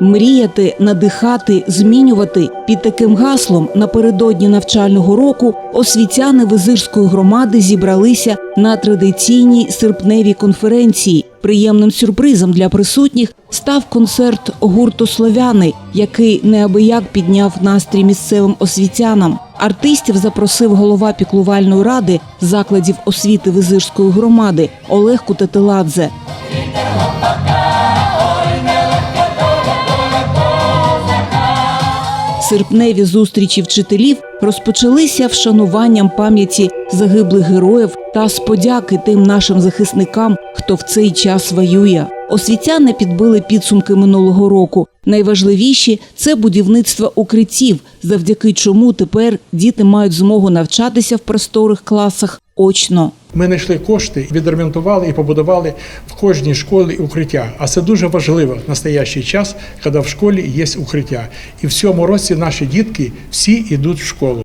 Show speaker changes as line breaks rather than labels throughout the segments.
Мріяти, надихати, змінювати під таким гаслом напередодні навчального року освітяни Визирської громади зібралися на традиційній серпневій конференції. Приємним сюрпризом для присутніх став концерт гурту Слов'яни, який неабияк підняв настрій місцевим освітянам. Артистів запросив голова піклувальної ради закладів освіти Визирської громади Олег Кутетеладзе. Серпневі зустрічі вчителів розпочалися вшануванням пам'яті загиблих героїв та з подяки тим нашим захисникам, хто в цей час воює. Освітяни підбили підсумки минулого року. Найважливіші це будівництво укриттів, завдяки чому тепер діти мають змогу навчатися в просторих класах очно.
Ми знайшли кошти, відремонтували і побудували в кожній школі укриття. А це дуже важливо в настоящий час, коли в школі є укриття. І в цьому році наші дітки всі йдуть в школу.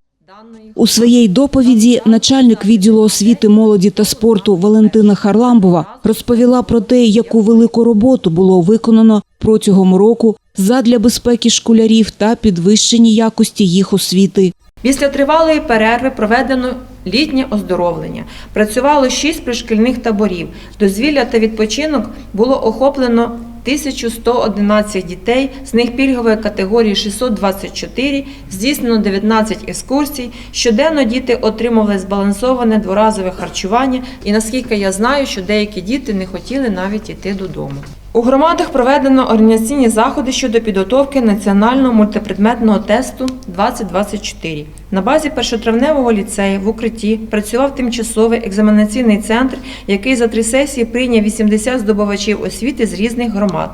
У своїй доповіді начальник відділу освіти, молоді та спорту Валентина Харламбова розповіла про те, яку велику роботу було виконано протягом року задля безпеки школярів та підвищення якості їх освіти.
Після тривалої перерви проведено літнє оздоровлення. Працювало шість пришкільних таборів. Дозвілля та відпочинок було охоплено 1111 дітей, з них пільгової категорії 624, здійснено 19 екскурсій. Щоденно діти отримували збалансоване дворазове харчування, і наскільки я знаю, що деякі діти не хотіли навіть йти додому. У громадах проведено організаційні заходи щодо підготовки національного мультипредметного тесту 2024. На базі першотравневого ліцею в укритті працював тимчасовий екзаменаційний центр, який за три сесії прийняв 80 здобувачів освіти з різних громад.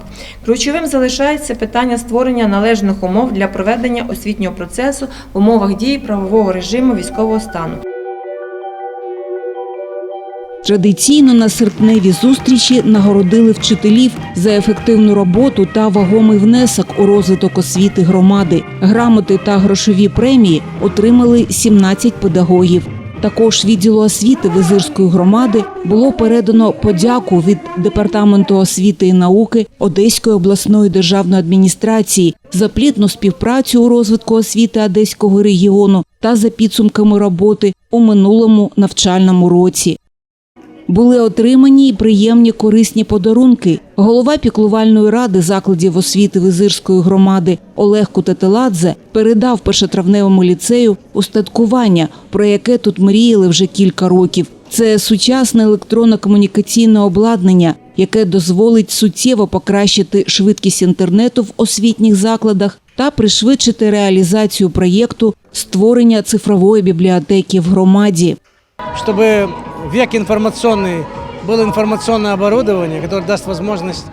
Ключовим залишається питання створення належних умов для проведення освітнього процесу в умовах дії правового режиму військового стану.
Традиційно на серпневі зустрічі нагородили вчителів за ефективну роботу та вагомий внесок у розвиток освіти громади. Грамоти та грошові премії отримали 17 педагогів. Також відділу освіти Визирської громади було передано подяку від департаменту освіти і науки Одеської обласної державної адміністрації за плідну співпрацю у розвитку освіти Одеського регіону та за підсумками роботи у минулому навчальному році. Були отримані й приємні корисні подарунки. Голова піклувальної ради закладів освіти Визирської громади Олег Кутетеладзе передав першотравневому ліцею устаткування, про яке тут мріяли вже кілька років. Це сучасне електронно-комунікаційне обладнання, яке дозволить суттєво покращити швидкість інтернету в освітніх закладах та пришвидшити реалізацію проєкту створення цифрової бібліотеки в громаді.
чтобы век информационный было информационное оборудование, которое даст возможность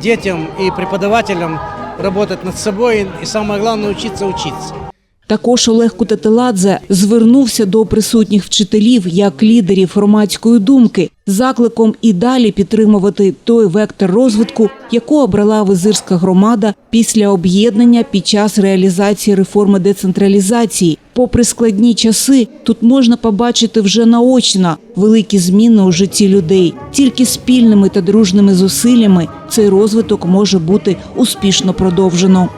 детям и преподавателям работать над собой и самое главное учиться учиться.
Також Олег Кутетеладзе звернувся до присутніх вчителів як лідерів громадської думки закликом і далі підтримувати той вектор розвитку, яку обрала визирська громада після об'єднання під час реалізації реформи децентралізації. Попри складні часи, тут можна побачити вже наочно великі зміни у житті людей. Тільки спільними та дружними зусиллями цей розвиток може бути успішно продовжено.